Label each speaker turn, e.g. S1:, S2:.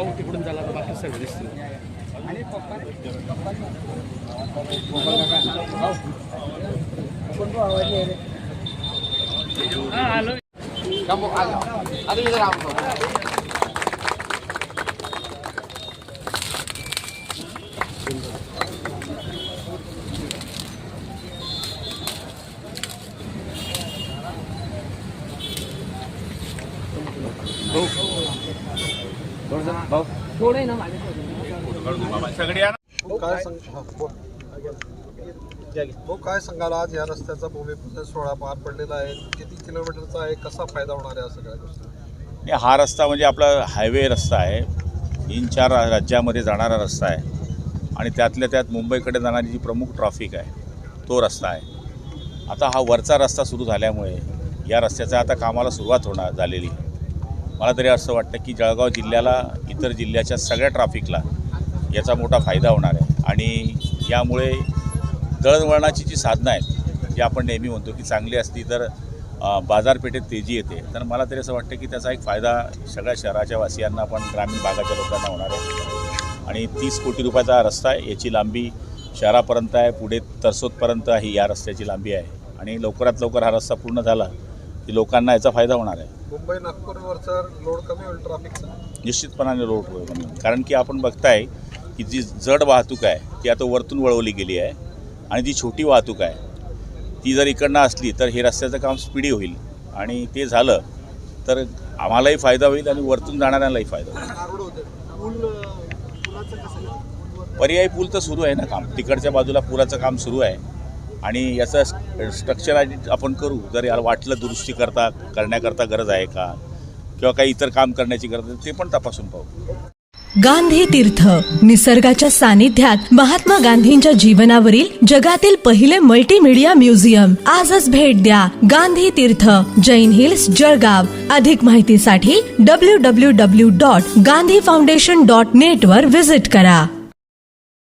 S1: पाहू तिकडून झाला तर बाकी सगळं दिसतं हा आलो भाऊ थोडे ना माझ्या
S2: हो, काय हा, सांगाल आज या रस्त्याचा भूमिपूजन सोहळा पार पडलेला आहे? किती किलोमीटरचा आहे? कसा फायदा होणार आहे या सगळ्या गोष्टी?
S3: हा रस्ता म्हणजे आपला हायवे रस्ता आहे. तीन चार राज्यामध्ये जाणारा रस्ता आहे. आणि त्यातल्या त्यात मुंबईकडे जाणारी जी प्रमुख ट्रॉफिक आहे तो रस्ता आहे. आता हा वरचा रस्ता सुरू झाल्यामुळे या रस्त्याचा आता कामाला सुरुवात होणार झालेली. आहे मला तरी असं वाटतं की जळगाव जिल्ह्याला इतर जिल्ह्याच्या सगळ्या ट्रॅफिकला याचा मोठा फायदा होणार आहे. आणि यामुळे दळणवळणाची जी साधनं आहेत जी आपण नेहमी म्हणतो की चांगली असती तर बाजारपेठेत तेजी येते. तर मला तरी असं वाटतं की त्याचा एक फायदा सगळ्या शहराच्या वासियांना पण ग्रामीण भागाच्या लोकांना होणार आहे. आणि तीस कोटी रुपयाचा रस्ता आहे याची लांबी शहरापर्यंत आहे पुढे तरसोदपर्यंत ही या रस्त्याची लांबी आहे. आणि लवकरात लवकर हा रस्ता पूर्ण झाला की लोकांना याचा फायदा होणार आहे.
S2: मुंबई नागपूरवरचा लोड कमी होईल ट्रॅफिकचा
S3: निश्चितपणाने रोड होईल कारण की आपण बघताय की जी जड वाहतूक आहे ती आता वरतून वळवली गेली आहे आणि जी छोटी वाहतूक आहे ती जर इकडनं असली तर हे रस्त्याचं काम स्पीडी होईल. आणि ते झालं तर आम्हालाही फायदा होईल आणि वरतून जाणाऱ्यांनाही फायदा होईल. पर्यायी पूल तर सुरू आहे ना काम. तिकडच्या बाजूला पुलाचं काम सुरू आहे. आणि याचं स्ट्रक्चर आपण करू. जर याला वाटलं दुरुस्ती करता करण्याकरता गरज आहे का? किंवा काही इतर काम करण्याची गरज आहे ते पण तपासून पाहू.
S4: गांधी तीर्थ निसर्गाच्या सानिध्यात महात्मा गांधींच्या जीवनावरील जगातील पहिले मल्टीमीडिया म्युझियम आजच भेट द्या गांधी तीर्थ जैन हिल्स जळगाव. अधिक माहितीसाठी W W W dot Gandhi foundation dot net वर विजिट करा.